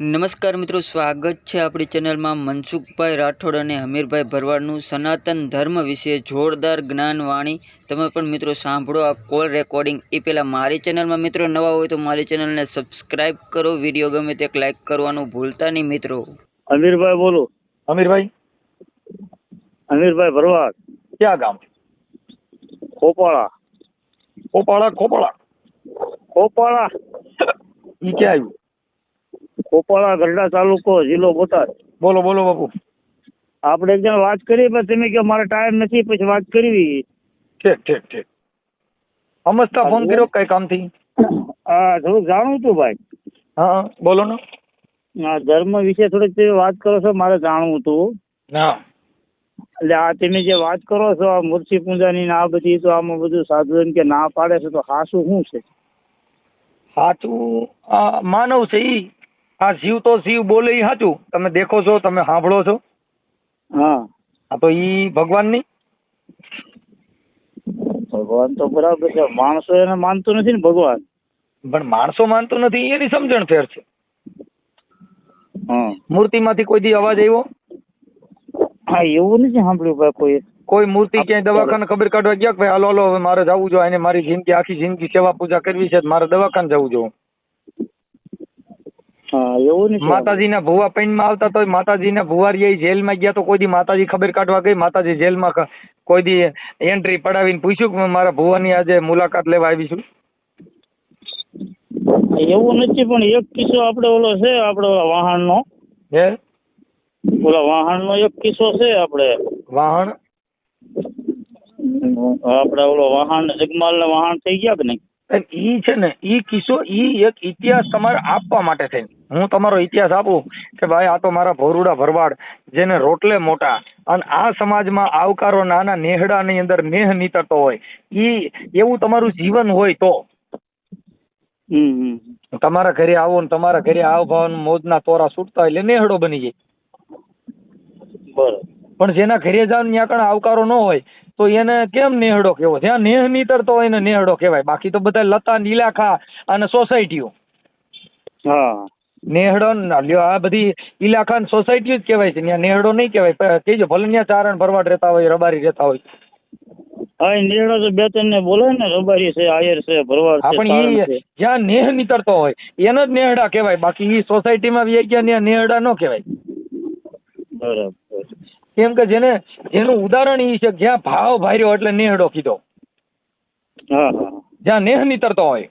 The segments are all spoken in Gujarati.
નમસ્કાર મિત્રો સ્વાગત છે આપણી ચેનલમાં મનસુખભાઈ રાઠોડ અને હમીરભાઈ ભરવાડનું સનાતન ધર્મ વિશે જોરદાર જ્ઞાનવાણી. તમે પણ મિત્રો સાંભળો આ કોલ રેકોર્ડિંગ. એ પહેલાં મારી ચેનલમાં મિત્રો નવા હોય તો મારી ચેનલને સબસ્ક્રાઇબ કરો વીડિયો ગમે તે લાઈક કરવાનું ભૂલતા નહીં મિત્રો. અમીરભાઈ બોલો. અમીરભાઈ અમીરભાઈ ભરવાડ. ક્યાં ગામ? ખોપાળા. ખોપાળા ખોપાળા. ખોપાળા. ઈ ક્યાં આવ્યું? ખોપાળા ગઢડા તાલુકો જિલ્લો બોટાદ. બોલો બોલો બાપુ. આપણે એક જણ વાત કરી પણ તમે કે મારે ટાઈમ નથી પછી વાત કરવી. ઠીક ઠીક ઠીક. સમજતા ફોન કર્યો કઈ કામથી? હા થોડુંક જાણવું હતું ભાઈ. હા બોલો ને. ધર્મ વિશે થોડીક તમે વાત કરો છો મારે જાણવું હતું હા. એટલે આ તમે જે વાત કરો છો આ મૂર્તિ પૂજાની ને આ બધી તો આમાં બધું સાધુ કે ના પાડે છે તો હાસું શું છે? સાચું માનવ છે ઈ. આ શિવ તો શિવ બોલે એ સાચું તમે દેખો છો તમે સાંભળો છો. હા. આ તો ઈ ભગવાનની ભગવાન તો બરાબર છે માણસો એને માનતું નથી ને ભગવાન. પણ માણસો માનતો નથી એની સમજણ ફેર છે. હા. મૂર્તિમાંથી કોઈ દી અવાજ આવ્યો? હા એવું નથી સાંભળ્યું ભાઈ કોઈ. કોઈ મૂર્તિ ક્યાંય દવાખાને ખબર કાઢવા ગયા કે ભાઈ હાલો હાલો હવે મારે જવું જોઈએ અને મારી જિંદગી આખી જિંદગી સેવા પૂજા કરવી છે મારે દવાખાને જવું જોઈએ હા એવું નથી માતાજીના ભુવા પૈણમાં આવતા તો માતાજીના ભુવારી જેલમાં ગયા તો કોઈ દી માતાજી ખબર કાઢવા ગઈ માતાજી જેલમાં કોઈ દી એન્ટ્રી પડાવીને પૂછ્યું કે મારા ભુવાની આજે મુલાકાત લેવા આવી છું? એવું નથી પણ એક કિસ્સો આપણે ઓલો છે આપણો ઓલા વાહનનો. હે? ઓલા વાહનનો એક કિસ્સો છે આપણે વાહણ આપણે ઓલો વાહન જગમાલ વાહન થઈ ગયા કે નહીં? એ છે ને એ કિસ્સો એ એક ઇતિહાસ તમારે આપવા માટે થઈને. હું તમારો ઇતિહાસ આપું કે ભાઈ આ તો મારા ભોરુડા ભરવાડ જેને રોટલે મોટા. અને આ સમાજમાં આવકારો નાના નેહડાની અંદર નેહ નીતરતો હોય. ઈ એવું તમારું જીવન હોય તો. તમારા ઘરે આવો ને તમારા ઘરે આવ ભાવ મોજના તોરા છૂટતા એટલે નેહડો બની જાય. બરોબર. પણ જેના ઘરે જાવ ત્યાં કણ આવકારો ન હોય તો એને કેમ નેહડો કહેવો? જ્યાં નેહ નીતરતો હોય એને નેહડો કહેવાય. બાકી તો બધા લતા નીલાખા અને સોસાયટીઓ. હા. નેહડો ન લ્યો આ બધી ઇલાકા સોસાયટી સોસાયટીઓ જ કહેવાય છે. ત્યાં નેહડો નહીં કહેવાય કહેજો ભલે ત્યાં ચારણ ભરવાડ રહેતા હોય રબારી રહેતા હોય. હા નિર્ણય તો બે ત્રણ ને બોલે ને રબારી છે આયર છે ભરવાડ છે પણ એ જ્યાં નેહ નીતરતો હોય એને જ નેહડા કહેવાય. બાકી એ સોસાયટીમાં વ્યાઈ ગયા ત્યાં નેહડા ન કહેવાય. બરાબર. કેમ કે જેને જેનું ઉદાહરણ એ છે જ્યાં ભાવ ભાર્યો એટલે નેહડો કીધો. હા હા જ્યાં નેહ નીતરતો હોય.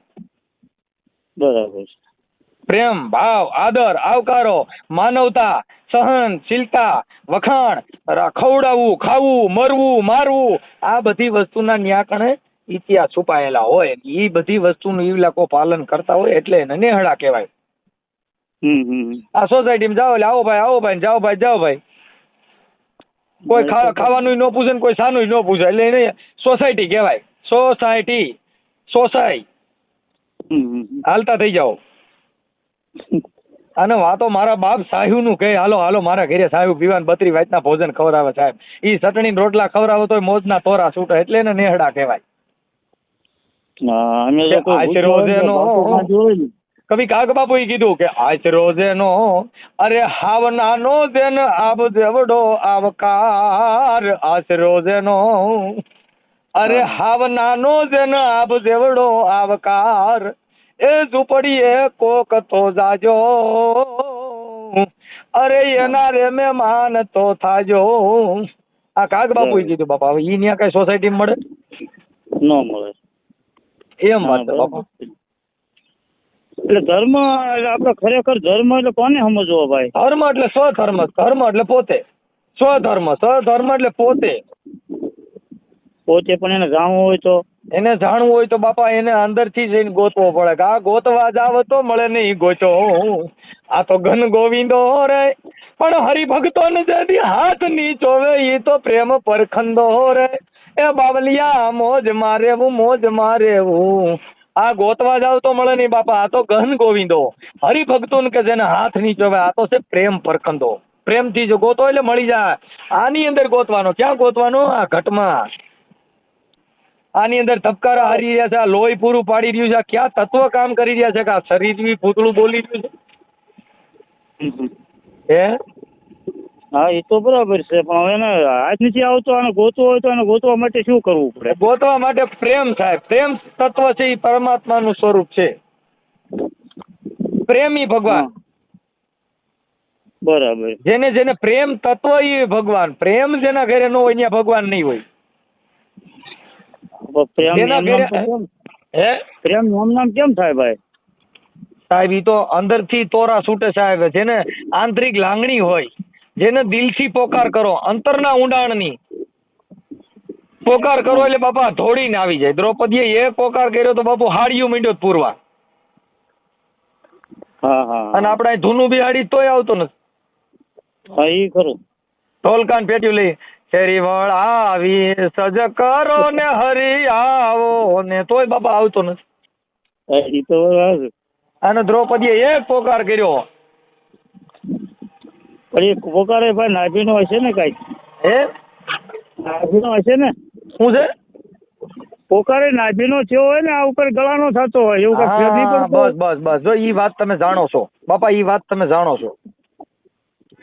બરાબર પ્રેમ ભાવ આદર આવકારો માનવતા સહનશીલતા વખાણ ખવડાવવું ખાવું મરવું મારવું આ બધી વસ્તુના ન્યાકણે ઇતિહાસ છુપાયેલા હોય એ બધી વસ્તુનું એ લોકો પાલન કરતા હોય એટલે એને નેહડા કહેવાય. આ સોસાયટીમાં જાઓ એટલે આવો ભાઈ આવો ભાઈ જાઓ ભાઈ જાઓ ભાઈ. કોઈ ખાવાનું ન પૂછે ને કોઈ સાનું ન પૂછે એટલે એને સોસાયટી કહેવાય. સોસાયટી સોસાય હાલતા થઈ જાઓ. અને વાતો મારા બાપ સાહેબનું કહે હાલો હાલો મારા ઘરે સાહેબ પીવાન બત્રી વાતના ભોજન ખવડાવે સાહેબ. ઈ ચટણી ને રોટલા ખવડાવે તોય મોજના તોરા છૂટે એટલે એને નેહડા કહેવાય. તો ને કવિ કાગ બાપુ કીધું કે આજ રોજેનો અરે હાવનાનો જેન આબ દેવડો આવકાર. આજ રોજેનો અરે હાવનાનો જેન આબ દેવડો આવકાર. એ ઝૂંપડીએ કોક તો જાજો. અરે એના રે મહેમાન તો થાજો. આ કાગ બાપુ કીધું બાપા હવે ઈ ન્યા કઈ સોસાયટી મળે? ન મળે. એમ વાત બાપા. એટલે ધર્મ એટલે આપણે ખરેખર ધર્મ એટલે કોને સમજવો ભાઈ? ધર્મ એટલે સ્વધર્મ ધર્મ એટલે પોતે. સ્વધર્મ સ્વધર્મ એટલે પોતે. પોતે પણ એને જાણવું હોય તો. એને જાણવું હોય તો બાપા એને અંદરથી જઈને ગોતવો પડે કે આ ગોતવા જાવ તો મળે નહીં ગોચો. આ તો ઘન ગોવિંદો રે. પણ હરિભક્તો ને જેથી હાથ નીચોવે એ તો પ્રેમ પરખંદો રે. એ બાવલિયા, મોજ મારેવું મોજ મારેવું. આ ગોતવા જાવ તો મળે નહીં બાપા, આ તો ગહન ગોવિંદો. હરિભક્તો કે જેને હાથ નીચોવે આ તો છે પ્રેમ પરખંદો. પ્રેમથી જો ગોતો એટલે મળી જાય. આની અંદર ગોતવાનો, ક્યાં ગોતવાનો? આ ઘટમાં. આની અંદર ધબકારા હારી રહ્યા છે આ લોહી પૂરું પાડી રહ્યું છે આ ક્યાં તત્વ કામ કરી રહ્યા છે કે આ શરીર બી પૂતળું બોલી રહ્યું છે. હે? હા એ તો બરાબર છે પણ હવે ને હાથ નથી આવતો અને ગોતવો હોય તો એને ગોતવા માટે શું કરવું પડે? ગોતવા માટે પ્રેમ થાય પ્રેમ તત્વ છે એ પરમાત્માનું સ્વરૂપ છે. પ્રેમી ભગવાન. બરાબર. જેને જેને પ્રેમ તત્વ એ ભગવાન પ્રેમ જેના ઘરે ન હોય ત્યાં ભગવાન નહીં હોય. પ્રેમ નામ હે? પ્રેમ નામ કેમ થાય ભાઈ? સાહેબ ઈ તો અંદરથી તોરા છૂટે સાહેબ. જેને આંતરિક લાગણી હોય જેને દિલથી પોકાર કરો અંતરના ઊંડાણની. પોકાર કરો એટલે બાપા ધોડીને આવી જાય. દ્રૌપદીએ એ પોકાર કર્યો તો બાપુ હાડિયું મીંડ્યો પૂરવા. હા હા અને આપણે જૂનું ધૂનું બી હાડી તોય આવતો નથી. હા એ ખરું. ઢોલકાન પેટ્યું લઈ. શેરી વળ આવી સજ કરો ને હરી આવો ને તોય બાપા આવતો નથી. એ તો અને દ્રૌપદીએ એક પોકાર કર્યો. પણ એ પોકારે ભાઈ નાભીનો હશે ને કઈ? હે? નાભીનો હશે ને? શું છે? પોકારે નાભીનો થયો હોય ને આ ઉપર ગળાનો થતો હોય એવું કઈ બસ બસ બસ. જો ઈ વાત તમે જાણો છો. બાપા ઈ વાત તમે જાણો છો હા હા હા, દ્રૌપદી એટલે એટલે ઈ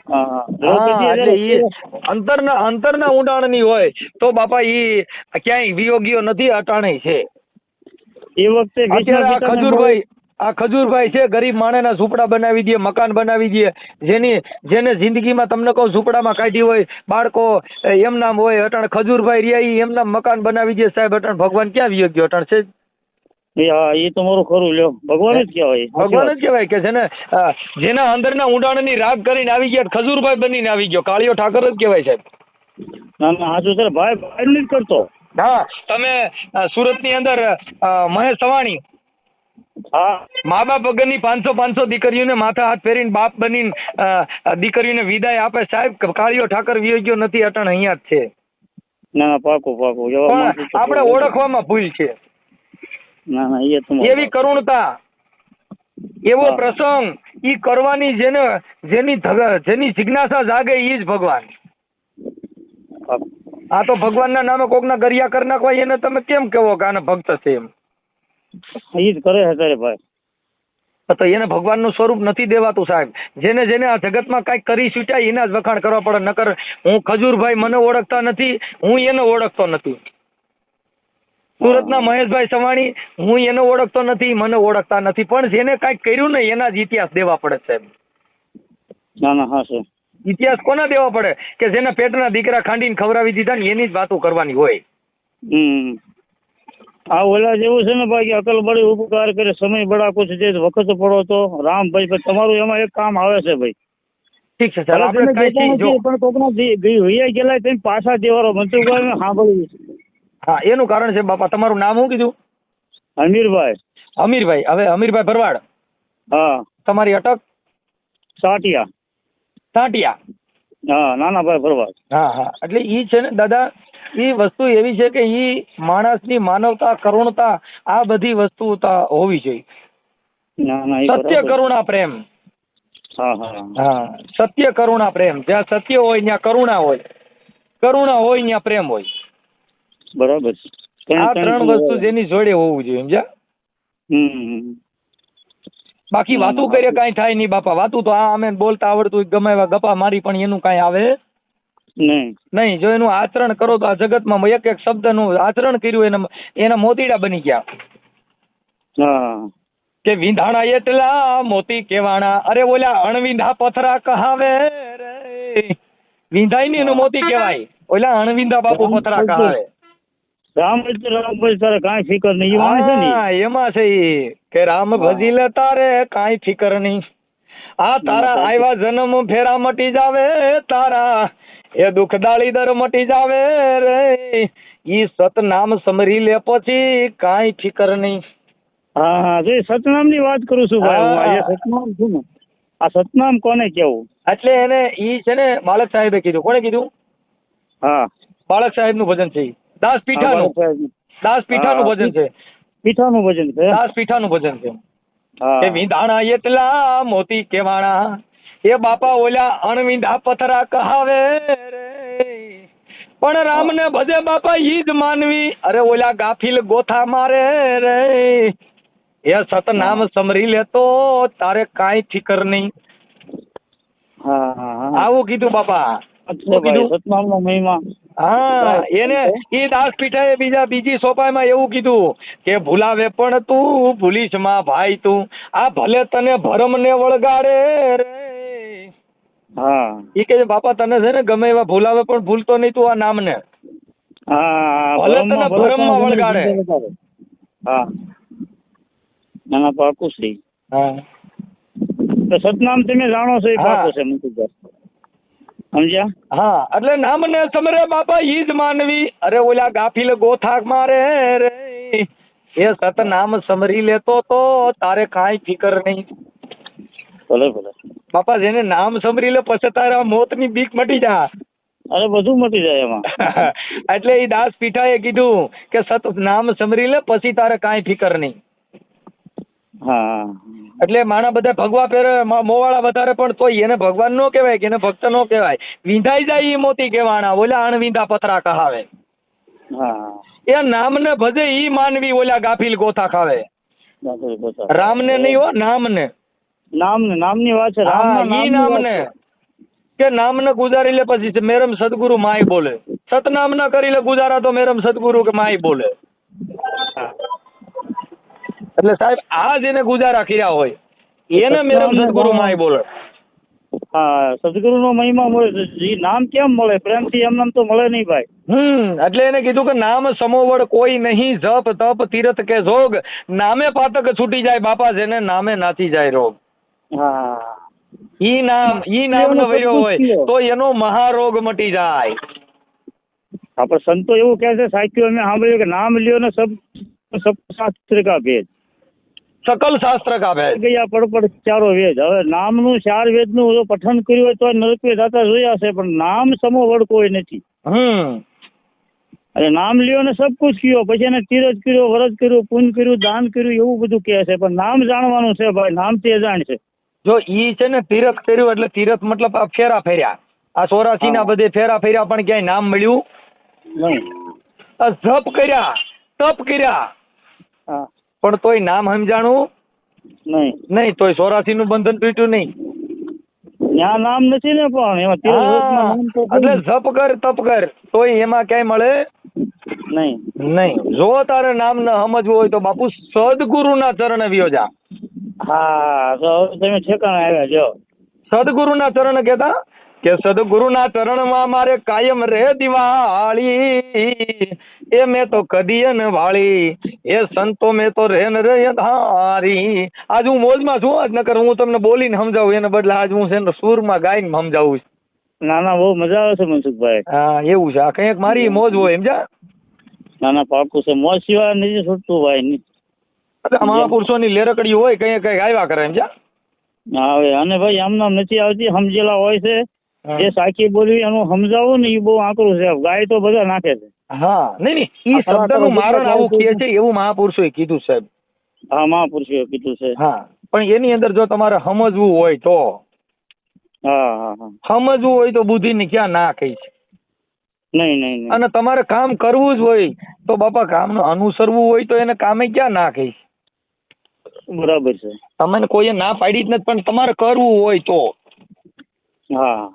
અંતરના અંતરના ઊંડાણની હોય તો બાપા ઈ ક્યાંય વિયોગીઓ નથી અટાણે છે. એ વખતે ખજુરભાઈ ખજૂરભાઈ આ ખજૂરભાઈ છે ગરીબ માણસના ઝૂંપડા બનાવી દઈએ મકાન બનાવી દે જેની જેને જિંદગીમાં તમને કહું ઝૂંપડામાં કાઢી હોય બાળકો એમ નામ હોય અટણ ખજૂરભાઈ રહ્યા એમ નામ મકાન બનાવી દે સાહેબ અટણ ભગવાન ક્યાં વિયોગ્ય અટાણે છે? હા એ તમારું ખરું લ્યો. ભગવાન જ કહેવાય. ભગવાન જ કહેવાય કે છે ને જેના અંદરના ઊંડાણની રાગ કરીને આવી ગયા ખજૂરભાઈ બનીને આવી ગયો. કાળિયો ઠાકર જ કહેવાય સાહેબ. ના ના હાજુ સર ભાઈ ભાઈ નથી કરતો. હા તમે સુરતની અંદર મહેશ સવાણી. હા. મા બાપ વગરની પાંચસો પાંચસો દીકરીઓને માથા હાથ ફેરીને બાપ બનીને દીકરીઓને વિદાય આપે સાહેબ. કાળિયો ઠાકર વિયોગ્યો નથી અટણ અહીંયા જ છે. ના ના પાકું પાકું. આપણે ઓળખવામાં ભૂલ છે. ના ના એ એવી કરુણતા એવો પ્રસંગ ઈ કરવાની જેને જેની જેની જિજ્ઞાસા જાગે ઈ જ ભગવાન. આ તો ભગવાનના નામે કોકના ગરિયા કરી નાખવા એને તમે કેમ કેવો કે આને ભક્ત છે એમ? ઈ જ કરે હે ભાઈ. તો એને ભગવાનનું સ્વરૂપ નથી દેવાતું સાહેબ. જેને જેને આ જગતમાં કાંઈક કરી છૂટ્યા એના જ વખાણ કરવા પડે. નકર હું ખજૂરભાઈ મને ઓળખતા નથી હું એને ઓળખતો નથી. સુરતના મહેશભાઈ સવાણી હું એને ઓળખતો નથી મને ઓળખતા નથી પણ જેને કાંઈક કર્યું ને એના જ ઇતિહાસ દેવા પડે સાહેબ ના ના હા સર ઇતિહાસ કોના દેવા પડે? કે જેના પેટના દીકરા ખાંડીને ખવડાવી દીધા ને એની જ વાતો કરવાની હોય. હમ. આ ઓલા જેવું છે ને ભાઈ કે અકલ બળી ઉપકાર કરે સમય બડા કુછ જે વખત પડો તો રામ ભાઈ ભાઈ તમારું એમાં એક કામ આવે છે ભાઈ. ઠીક છે સર આપણે કાંઈ પણ કોકના ગઈ હોઈએ ગયેલા તેમ પાછા દેવારો મંત્રી સાંભળ્યું છે. હા એનું કારણ છે બાપા તમારું નામ શું કીધું? અમીરભાઈ. અમીરભાઈ હવે અમીરભાઈ ભરવાડ. હા. તમારી અટક? સાટિયા. સાટિયા. હા નાનાભાઈ ભરવાડ. હા હા. એટલે ઈ છે ને દાદા ઈ વસ્તુ એવી છે કે ઈ માણસની માનવતા કરુણતા આ બધી વસ્તુ હોવી જોઈએ. એ સત્ય કરુણા પ્રેમ. હા હા. હા સત્ય કરુણા પ્રેમ. જ્યાં સત્ય હોય ત્યાં કરુણા હોય. કરુણા હોય ત્યાં પ્રેમ હોય. બરાબર. ત્રણ- આ ત્રણ વસ્તુ જેની જોડે હોવું જોઈએ સમજ્યા? હમ બાકી વાતો વાતું. કાંઈ થાય નહીં બાપા. વાતું તો આ અમે બોલતા આવડતું ગમે એવા ગપા મારી પણ એનું કાંઈ આવે નહીં. નહીં. જો એનું આચરણ કરો તો આ જગતમાં એક એક શબ્દનું આચરણ કર્યું એને એના મોતીડા બની ગયા. હા. કે વિંધાણા એટલા મોતી કેવાણા. અરે ઓલા અણવિંધા પથરા કહાવે રે. વિંધાય ને એનું મોતી કહેવાય. ઓલા અણવિંધા બાપુ પથરા કહાવે. રામ રામભાઈ તારે કાંઈ ફિકર નહીં. એમાં છે ને એમાં છે ઈ કે રામ ભજી લે તારે કાંઈ ફિકર નહીં. આ તારા આવ્યા જન્મ ફેરા મટી જાવે તારા એ દુઃખદાળી દર મટી જાવે રે. ઈ સતનામ સમરી લે પછી કાંઈ ફિકર નહીં. હા હા જો સતનામની વાત કરું છું ભાઈ હું. આ સતનામ છે ને આ સતનામ કોને કેવું એટલે એને ઈ છે ને બાળક સાહેબે કીધું. કોને કીધું? હા. બાળક સાહેબનું ભજન છે ઈ. દાસ પીઠાનું. દાસ પીઠાનું ભજન છે. પીઠાનું ભજન છે દાસ પીઠાનું ભજન છે. કે વિંધાણા એટલા મોતી કેવાણા. એ બાપા ઓલા અણવિંધા પથરા કહાવે રે. પણ રામને ભજે બાપા ઈ જ માનવી. અરે ઓલા ગાફિલ ગોથા મારે રે. એ સતનામ સમરી લેતો તારે કાંઈ ફિકર નહીં. આવું કીધું બાપા. કીધું? સતનામ નો મહિમા. હા એને એ બીજા બીજી સોપાઈમાં એવું કીધું કે ભૂલાવે પણ તું ભૂલીશમાં ભાઈ તું. આ ભલે તને ભરમ ને વળગાડે રે. હા. ઈ કે બાપા તને છે ને ગમે એવા ભૂલાવે પણ ભૂલતો નહીં તું આ નામને. હા ભલે તને ભરમમાં- ભલે વળગાડે. હા. ના ના પાકું હા. તો સતનામ તમે જાણો છો એ. પાકું છે મુકુદાસ સમજ્યા? હા એટલે નામને સમરે બાપા ઈ જ માનવી. અરે ઓલા ગાફીલ ગોથાક મારે રે. એ સતનામ સમરી લેતો તો તારે કાંઈ ફિકર નહીં. ભલે ભલે. બાપા જેને નામ સમરી લે પછી તારા મોતની બીક મટી જા અરે બધું મટી જાય એમાં. એટલે એ દાસ પીઠાએ કીધું કે સત નામ સમરી લે પછી તારે કાંઈ ફિકર નહીં. હા. એટલે માણા બધા ભગવા પહેરે મોવાળા વધારે પણ તોય એને ભગવાન નો કહેવાય કે એને ભક્ત નો કહેવાય. વિંધાઈ જાય એ મોતી કહેવાના ઓલા અણવિંધા પતરા કહાવે. એ નામને ભજે ઈ માનવી ઓલા ગાફીલ ગોથા ખાવે. રામને નહીં હો નામને. નામને નામની વાત છે હા રામના ઈ નામની. કે નામને ગુજારી લે પછી મેરમ સદગુરુ માય બોલે. સતનામ ના કરી લે ગુજારા તો મેરમ સદગુરુ કે માય બોલે. એટલે સાહેબ આ જેને ગુજારા કર્યા હોય એને મેરમ સદગુરુ માય બોલે. હા સદગુરુનો મહિમા મળે. નામ કેમ મળે? પ્રેમથી એમ નામ તો મળે નહીં ભાઈ. હમ એટલે એને કીધું કે નામ સમોવડ કોઈ નહીં જપ તપ તીરથ કે જોગ. નામે પાતક છૂટી જાય બાપા જેને નામે નાચી જાય રોગ. હા. ઈ નામ ઈ નામ નો વયો હોય તો એનો મહારોગ મટી જાય. આપણે સંતો એવું કહે છે સાચું અમે સાંભળ્યું કે નામ લ્યો ને સબ સબ શાસ્ત્ર કા ભેદ. સકલ શાસ્ત્ર કાપે ગયા પડપડ ચારો વેદ. હવે નામનું ચાર વેદનું જો પઠન કર્યું હોય તો નરકે દાતા જોયા છે પણ નામ સમો વડ કોઈ નથી. હમ. નામ લ્યો ને સબ કુછ કયો. પછી એને તીરજ કર્યો વરજ કર્યું પૂન કર્યું દાન કર્યું એવું બધું કહે છે. પણ નામ જાણવાનું છે ભાઈ નામ તે જાણ છે. જો ઈ છે ને તીરથ કર્યું એટલે તીરથ મતલબ આ ફેરા ફેર્યા. આ સોરાસી ના બધે ફેરા ફેર્યા પણ ક્યાંય નામ મળ્યું? નહીં. જપ કર્યા તપ કર્યા. હા. પણ તોય નામ સમજાણું નહીં. નહીં તોય ચોરાસી નું બંધન તૂટ્યું નહીં. ત્યાં નામ નથી ને પણ એમાં એટલે જપ કર તપ કર તોય એમાં ક્યાંય મળે નહીં. નહીં. જો તારે નામ ન સમજવું હોય તો બાપુ સદગુરુના ચરણ વિયો જા. હા તો તમે ઠેકાણે આવ્યા જો. સદગુરુના ચરણ કહેતા? કે સદગુરુના ચરણમાં મારે કાયમ રે દિવાળી. એ મેં તો કદી ન વાળી. એ સંતો મેં તો રેન રે ધારી. આજ હું મોજમાં છું આજ નકર હું તમને બોલીને સમજાવું એને બદલે આજ હું છે ને સૂરમાં ગાઈને સમજાવું છું. ના ના બહુ મજા આવે છે મનસુખભાઈ. હા એવું છે. આ કંઈક મારી મોજ હોય સમજા ના ના પાકું છે. મોજ સિવાય નથી છૂટતું ભાઈ. ની મહાપુરુષોની લેરકડી હોય કંઈક કંઈક આવ્યા કરે સમજા આવે અને ભાઈ આમ નામ નથી આવતી. સમજેલા હોય છે. જે સાચી બોલવી એનું સમજાવવું ને એ બહુ આકરું છે. ગાય તો બધા નાખે છે. હા નહીં નહીં આ શબ્દનું મારણ આવું કહે છે એવું મહાપુરુષોએ કીધું સાહેબ. હા મહાપુરુષોએ કીધું છે. હા પણ એની અંદર જો તમારે સમજવું હોય તો. હા હા હા. સમજવું હોય તો બુદ્ધિની ક્યાં ના કહી છે? નહીં નહીં અને તમારે કામ કરવું જ હોય તો બાપા કામનું અનુસરવું હોય તો એને કામે ક્યાં ના કહી બરાબર છે. તમને કોઈએ ના પાડી જ નથી પણ તમારે કરવું હોય તો. હા.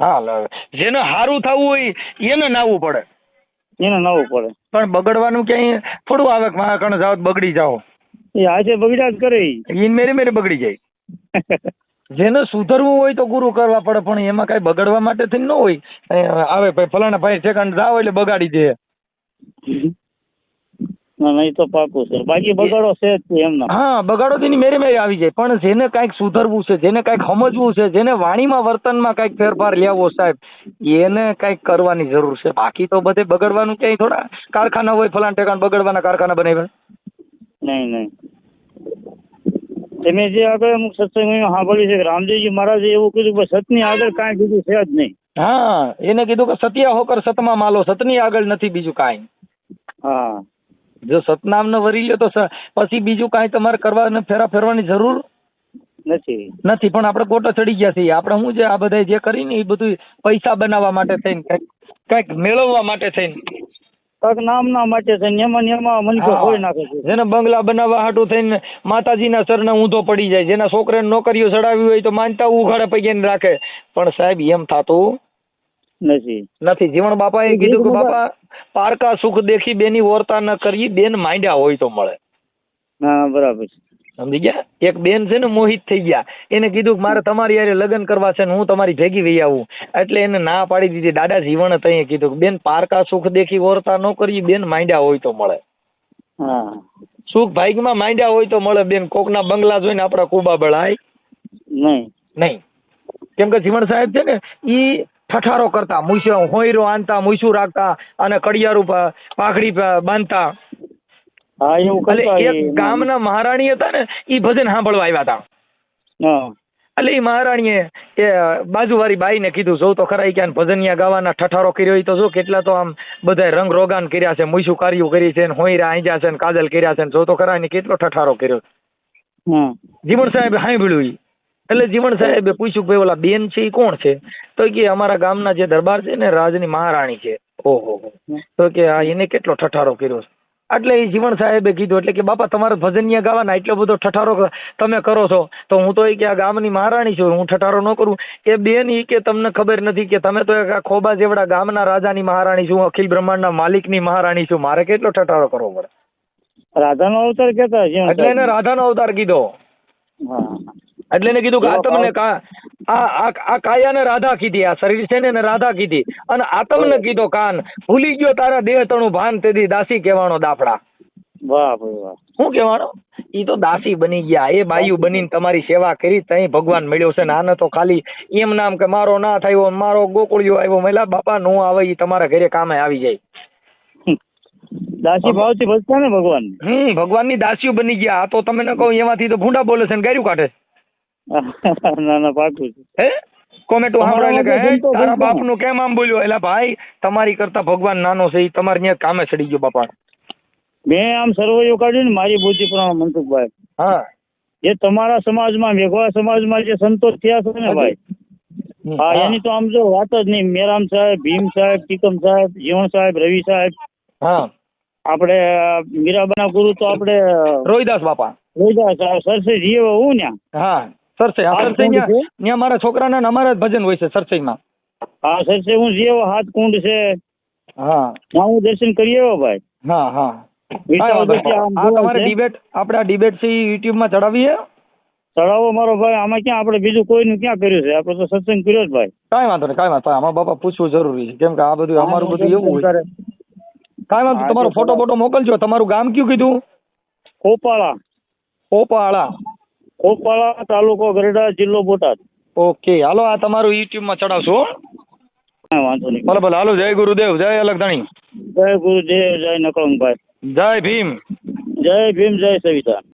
હા લે. જેને સારું થવું હોય એને નાવું પડે. એને નાવું પડે. પણ બગડવાનું ક્યાંય થોડું આવે જાવ કણે જાઓ બગડી જાઓ. એ આજે બગડ્યા જ કરે ઈન મેરે મેરે બગડી જાય. જેને સુધરવું હોય તો ગુરુ કરવા પડે પણ એમાં કઈ બગડવા માટે થઈ ન હોય. આવે ભાઈ ફલાણા ભાઈ સેકન્ડ જાવ એટલે બગાડી દે. નહીં તો પાકું છે. બાકી બગાડો છે જ એમનો. હા બગાડો તેની મેરે મેરે આવી જાય. પણ જેને કાંઈક સુધરવું છે જેને કાંઈક સમજવું છે જેને વાણીમાં વર્તનમાં કાંઈક ફેરફાર લેવો સાહેબ એને કાંઈક કરવાની જરૂર છે. બાકી તો બધે બગડવાનું ક્યાંય થોડા. કારખાના હોય ફલાણ ઠેકાણ બગડવાના કારખાના બનાવ્યા નહીં નહીં. તમે જે આગળ અમુક સત્સંગમાં સાંભળ્યું છે કે રામદેવજી મહારાજે એવું કીધું કે સતની આગળ કાંઈ બીજું છે જ નહીં. હા એને કીધું કે સત્યા હોકર સતમાં માલો સતની આગળ નથી બીજું કાંઈ. હા. જો સતનામ ન વરી લ્યો તો પછી બીજું કાંઈ તમારે કરવા ને ફેરા ફેરવાની જરૂર નથી. નથી પણ આપણે ગોટો ચડી ગયા છીએ. આપણે શું છે આ બધા જે કરીને એ બધું પૈસા બનાવવા માટે થઈને કંઈક કંઈક મેળવવા માટે થઈને. કાંક નામના માટે થઈને એમાં એમાં મનસો. ખોઈ નાખે છે. જેને બંગલા બનાવવા હાટું થઈને માતાજીના સરને ઊંધો પડી જાય. જેના છોકરાને નોકરીઓ ચડાવી હોય તો માનતા ઉઘાડે પૈકી રાખે. પણ સાહેબ એમ થતું નથી. નથી. જીવણ એ કીધું કે બાપા પારકા સુખ દેખી બેની ઓરતા ન કરી બેન માંડ્યા હોય તો મળે. હા બરાબર સમજી ગયા? એક બેન છે ને મોહિત થઈ ગયા. એને કીધું કે મારે તમારી યારે લગ્ન કરવા છે ને હું તમારી ભેગી વહી આવું. એટલે એને ના પાડી દીધી. દાદા જીવણ તઈએ કીધું કે બેન પારકા સુખ દેખી ઓરતા ન કરી બેન માંડ્યા હોય તો મળે. હા. સુખ ભાગ્યમાં માંડ્યા હોય તો મળે બેન. કોકના બંગલા જોઈને આપણા કુબા બળાય? નહીં. નહીં. કેમ કે જીવણ સાહેબ છે ને ઈ ઠઠારો કરતા. મૂછો હોયરો આનતા મૂછું રાખતા અને કડિયારું પાઘડી બાંધતા. હા એવું એટલે કરતા એક ગામના મહારાણી હતા ને એ ભજન સાંભળવા આવ્યા હતા. હા. એટલે એ મહારાણીએ એ બાજુવાળી બાઈને કીધું જો તો ખરા ક્યાં ભજનિયા ગાવાના ઠઠારો કર્યો હોય તો જો કેટલા તો આમ બધા રંગ રોગાન કર્યા છે મુસુ કાર્યું કરી છે ને હોયરા આંજા છે ને કાજલ કર્યા છે ને જો તો ખરા ને કેટલો ઠઠારો કર્યો. જીવણ સાહેબ સાંભળ્યું એટલે જીવણ સાહેબે પૂછ્યું કે ભાઈ ઓલા બેન છે એ કોણ છે? તો કે અમારા ગામના જે દરબાર છે ને રાજની મહારાણી છે. ઓહો. તો કે આ એને કેટલો ઠઠારો કર્યો છે? એટલે એ જીવણ સાહેબે કીધું એટલે કે બાપા તમારે ભજનિયા ગાવાના? એટલો બધો ઠઠારો તમે કરો છો? તો હું તો એ કે આ ગામની મહારાણી છું હું ઠઠારો ન કરું. એ બેન એ કે તમને ખબર નથી કે તમે તો એક ખોબા જેવડા ગામના રાજાની મહારાણી છું અખિલ બ્રહ્માંડના માલિકની મહારાણી છું. મારે કેટલો ઠઠારો કરવો પડે? રાધાનો અવતાર કેતા એટલે એને રાધાનો અવતાર કીધો. એટલે એને કીધું કે આતમને તમને આ આ કાયાને રાધા કીધી આ શરીર છે ને એને રાધા કીધી. અને આતમને કીધો કાન ભૂલી ગયો તારા દેહ તણું ભાન તેથી દાસી કહેવાનો દાફડા. વાહ ભાઈ વાહ. શું કહેવાનો? ઈ તો દાસી બની ગયા એ બાયુ બનીને તમારી સેવા કરી તઈ ભગવાન મળ્યો છે ને આને તો ખાલી એમ નામ કે મારો ના થયો મારો ગોકુળિયો આવ્યો મેલા બાપા નો આવે ઈ તમારા ઘરે કામે આવી જાય. દાસી ભાવથી ભજતા ને ભગવાન હમ ભગવાનની દાસીઓ બની ગયા. આ તો તમે ન કહો એમાંથી તો ભૂંડા બોલે છે ને ગાર્યું કાઢે. છે. ના ના પાકું છે. હે? કોમેન્ટો સાંભળો એટલે કે તારા બાપનું કેમ આમ બોલ્યો? એટલે ભાઈ તમારી કરતા ભગવાન નાનો છે ઈ તમારે ત્યાં કામે ચડી ગયો બાપા. મેં આમ સરવૈયો કાઢ્યું ને મારી બુદ્ધિ પ્રમાણે મનસુખભાઈ હા. એ તમારા સમાજમાં મેઘવા સમાજમાં જે સંતોષ થયા છે ને ભાઈ હા એની તો આમ જો વાત જ નહીં. મેરામ સાહેબ ભીમ સાહેબ ટીકમ સાહેબ જીવણ સાહેબ રવિ સાહેબ. હા. આપણે મીરાબાના ગુરુ તો આપણે રોહિદાસ બાપા. રોહિદાસ સાહેબ સરસે જીવો હું ને હા. સરસઈ. આ સરસઈ? ન્યા મારા છોકરાના ને અમારા જ ભજન હોય છે સરસઈમાં. હા સરસઈ હું જીવો હાથ કુંડ છે. હા. હું દર્શન કરી આવ્યો ભાઈ. હા હા. કાંઈ આ તમારે ડિબેટ આપણે આ ડિબેટ છે યુટ્યુબમાં ચડાવીએ? ચડાવો મારો ભાઈ. આમાં ક્યાં આપણે બીજું કોઈનું ક્યાં કર્યું છે? આપણે તો સત્સંગ કર્યો જ ભાઈ. કાંઈ વાંધો નહીં કાંઈ વાંધો. આમાં બાપા પૂછવું જરૂરી છે. કેમ કે આ બધું અમારું બધું એવું હોય. કાંઈ વાંધો તમારો ફોટો ફોટો બોટો મોકલજો. તમારું ગામ કયું કીધું? કોપાળા. ઓપાળા કોપાળા તાલુકો ગરડા જિલ્લો બોટાદ. ઓકે હાલો આ તમારું યુટ્યુબમાં ચડાવશો હો? કાંઈ વાંધો નહીં. ભલે ભલે હાલો જય ગુરુદેવ જય અલગધણી. જય ગુરુદેવ જય નકળંગભાઈ. જય ભીમ. જય ભીમ જય સવિતા.